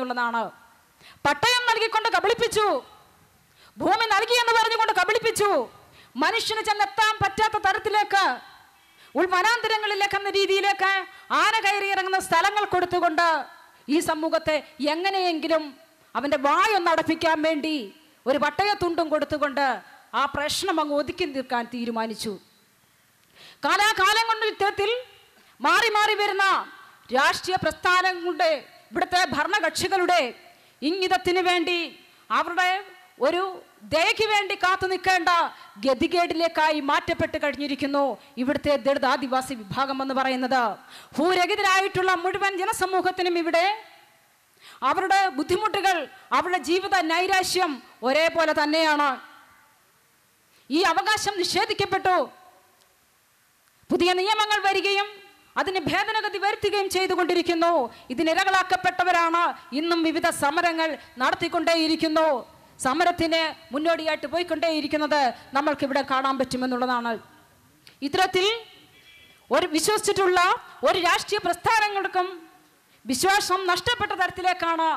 എന്നുള്ളതാണ്. പട്ടയം നൽകിക്കൊണ്ട് കബളിപ്പിച്ചു. ഭൂമി നൽകി എന്ന് പറഞ്ഞുകൊണ്ട് കബളിപ്പിച്ചു. മനുഷ്യന് ചെന്നെത്താൻ പറ്റാത്ത തരത്തിലേക്ക് ഉൾവനാന്തരങ്ങളിലേക്ക് എന്ന രീതിയിലേക്ക് ആന കയറി ഇറങ്ങുന്ന സ്ഥലങ്ങൾ കൊടുത്തുകൊണ്ട് ഈ സമൂഹത്തെ എങ്ങനെയെങ്കിലും അവന്റെ വായൊന്ന് അടപ്പിക്കാൻ വേണ്ടി ഒരു പട്ടയത്തുണ്ടും കൊടുത്തുകൊണ്ട് ആ പ്രശ്നം അങ്ങ് ഒതുക്കി തീർക്കാൻ തീരുമാനിച്ചു. കാലാകാലം കൊണ്ട് ഇത്തരത്തിൽ മാറി മാറി വരുന്ന രാഷ്ട്രീയ പ്രസ്ഥാനങ്ങളുടെ ഇവിടുത്തെ ഭരണകക്ഷികളുടെ ഇംഗിതത്തിന് വേണ്ടി അവരുടെ ഒരു ദയയ്ക്ക് വേണ്ടി കാത്തു നിൽക്കേണ്ട ഗതികേടിലേക്കായി മാറ്റപ്പെട്ട് കഴിഞ്ഞിരിക്കുന്നു ഇവിടുത്തെ ദളിത് ആദിവാസി വിഭാഗം എന്ന് പറയുന്നത്. ഭൂരഹിതരായിട്ടുള്ള മുഴുവൻ ജനസമൂഹത്തിനും ഇവിടെ അവരുടെ ബുദ്ധിമുട്ടുകൾ അവരുടെ ജീവിത നൈരാശ്യം ഒരേപോലെ തന്നെയാണ്. ഈ അവകാശം നിഷേധിക്കപ്പെട്ടു. പുതിയ നിയമങ്ങൾ വരികയും അതിന് ഭേദനഗതി വരുത്തുകയും ചെയ്തുകൊണ്ടിരിക്കുന്നു. ഇതിനിരകളാക്കപ്പെട്ടവരാണ് ഇന്നും വിവിധ സമരങ്ങൾ നടത്തിക്കൊണ്ടേയിരിക്കുന്നു. സമരത്തിന് മുന്നോടിയായിട്ട് പോയിക്കൊണ്ടേയിരിക്കുന്നത് നമ്മൾക്കിവിടെ കാണാൻ പറ്റുമെന്നുള്ളതാണ്. ഇത്തരത്തിൽ ഒരു വിശ്വസിച്ചിട്ടുള്ള ഒരു രാഷ്ട്രീയ പ്രസ്ഥാനങ്ങൾക്കും വിശ്വാസം നഷ്ടപ്പെട്ട തരത്തിലേക്കാണ്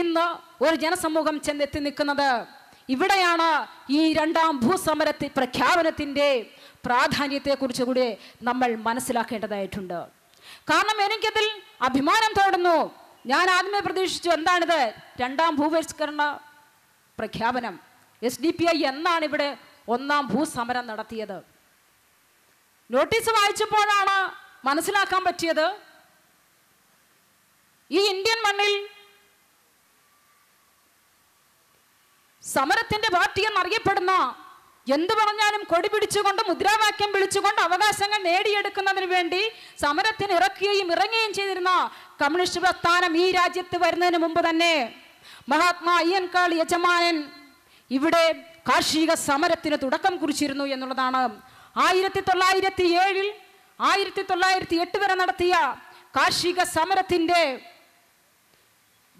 ഇന്ന് ഒരു ജനസമൂഹം ചെന്നെത്തി നിൽക്കുന്നത്. ഇവിടെയാണ് ഈ രണ്ടാം ഭൂസമരത്തി പ്രഖ്യാപനത്തിന്റെ പ്രാധാന്യത്തെക്കുറിച്ച് കൂടി നമ്മൾ മനസ്സിലാക്കേണ്ടതായിട്ടുണ്ട്. കാരണം എനിക്കതിൽ അഭിമാനം തോന്നുന്നു. ഞാൻ ആദ്യമേ പ്രതീക്ഷിച്ചു എന്താണിത്? രണ്ടാം ഭൂപരിഷ്കരണ പ്രഖ്യാപനം. എസ് ഡി പി ഐ എന്നാണ് ഇവിടെ ഒന്നാം ഭൂസമരം നടത്തിയത്. നോട്ടീസ് വായിച്ചപ്പോഴാണ് മനസ്സിലാക്കാൻ പറ്റിയത്. ഈ ഇന്ത്യൻ മണ്ണിൽ സമരത്തിന്റെ പാർട്ടി എന്നറിയപ്പെടുന്ന എന്തു പറഞ്ഞാലും കൊടി പിടിച്ചുകൊണ്ട് മുദ്രാവാക്യം വിളിച്ചുകൊണ്ട് അവകാശങ്ങൾ നേടിയെടുക്കുന്നതിന് വേണ്ടി സമരത്തിന് ഇറക്കുകയും ഇറങ്ങുകയും ചെയ്തിരുന്ന കമ്മ്യൂണിസ്റ്റ് പ്രസ്ഥാനം ഈ രാജ്യത്ത് വരുന്നതിന് മുമ്പ് തന്നെ മഹാത്മാ അയ്യൻകാൾ യജമാനൻ ഇവിടെ കാർഷിക സമരത്തിന് തുടക്കം കുറിച്ചിരുന്നു എന്നുള്ളതാണ്. ആയിരത്തി തൊള്ളായിരത്തി ഏഴിൽ ആയിരത്തി തൊള്ളായിരത്തി എട്ട് വരെ നടത്തിയ കാർഷിക സമരത്തിന്റെ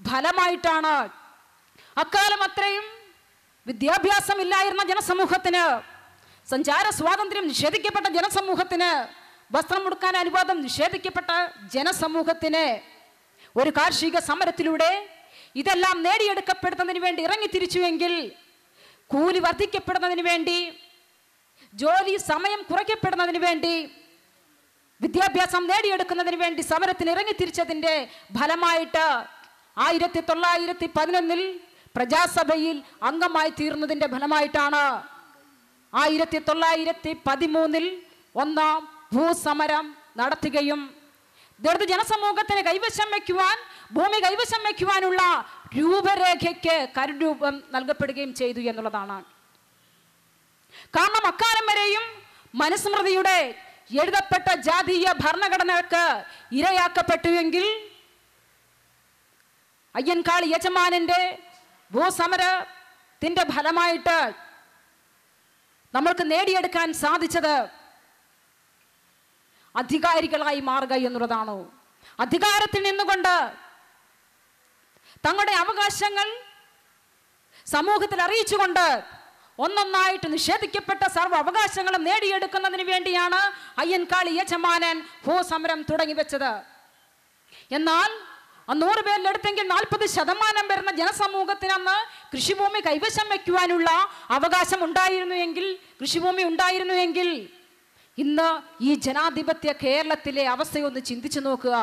ഫലമായിട്ടാണ്. അക്കാലം അത്രയും വിദ്യാഭ്യാസമില്ലായിരുന്ന ജനസമൂഹത്തിന് സഞ്ചാര സ്വാതന്ത്ര്യം നിഷേധിക്കപ്പെട്ട ജനസമൂഹത്തിന് വസ്ത്രം മുടുക്കാൻ അനുവാദം നിഷേധിക്കപ്പെട്ട ജനസമൂഹത്തിന് ഒരു കാർഷിക സമരത്തിലൂടെ ഇതെല്ലാം നേടിയെടുക്കപ്പെടുന്നതിന് വേണ്ടി ഇറങ്ങിത്തിരിച്ചുവെങ്കിൽ കൂലി വർദ്ധിക്കപ്പെടുന്നതിന് വേണ്ടി ജോലി സമയം കുറയ്ക്കപ്പെടുന്നതിന് വേണ്ടി വിദ്യാഭ്യാസം നേടിയെടുക്കുന്നതിന് വേണ്ടി സമരത്തിന് ഇറങ്ങിത്തിരിച്ചതിന്റെ ഫലമായിട്ട് ആയിരത്തി തൊള്ളായിരത്തി പതിനൊന്നിൽ പ്രജാസഭയിൽ അംഗമായി തീർന്നതിന്റെ ഫലമായിട്ടാണ് ആയിരത്തി തൊള്ളായിരത്തി പതിമൂന്നിൽ ഒന്നാം ഭൂസമരം നടത്തുകയും ദളിത് ജനസമൂഹത്തിന് കൈവശം വയ്ക്കുവാൻ ഭൂമി കൈവശം വയ്ക്കുവാനുള്ള രൂപരേഖയ്ക്ക് കരുരൂപം നൽകപ്പെടുകയും ചെയ്തു എന്നുള്ളതാണ്. കാരണം അക്കാലം വരെയും മനുസ്മൃതിയുടെ എഴുതപ്പെട്ട ജാതീയ ഭരണഘടനക്ക് ഇരയാക്കപ്പെട്ടുവെങ്കിൽ അയ്യൻകാളി യജമാനന്റെ ഭൂസമരത്തിന്റെ ഫലമായിട്ട് നമ്മൾക്ക് നേടിയെടുക്കാൻ സാധിച്ചത് അധികാരികളായി മാറുക എന്നുള്ളതാണോ. അധികാരത്തിൽ നിന്നുകൊണ്ട് തങ്ങളുടെ അവകാശങ്ങൾ സമൂഹത്തിൽ അറിയിച്ചുകൊണ്ട് ഒന്നൊന്നായിട്ട് നിഷേധിക്കപ്പെട്ട സർവ അവകാശങ്ങളും നേടിയെടുക്കുന്നതിന് വേണ്ടിയാണ് അയ്യൻകാളി യജമാനൻ ഭൂസമരം തുടങ്ങി വെച്ചത് എന്നാൽ ആ നൂറ് പേരിലെടുത്തെങ്കിൽ നാൽപ്പത് ശതമാനം വരുന്ന ജനസമൂഹത്തിന് അന്ന് കൃഷിഭൂമി കൈവശം വയ്ക്കുവാനുള്ള അവകാശം ഉണ്ടായിരുന്നു എങ്കിൽ കൃഷിഭൂമി ഉണ്ടായിരുന്നു എങ്കിൽ ഇന്ന് ഈ ജനാധിപത്യ കേരളത്തിലെ അവസ്ഥയൊന്ന് ചിന്തിച്ചു നോക്കുക.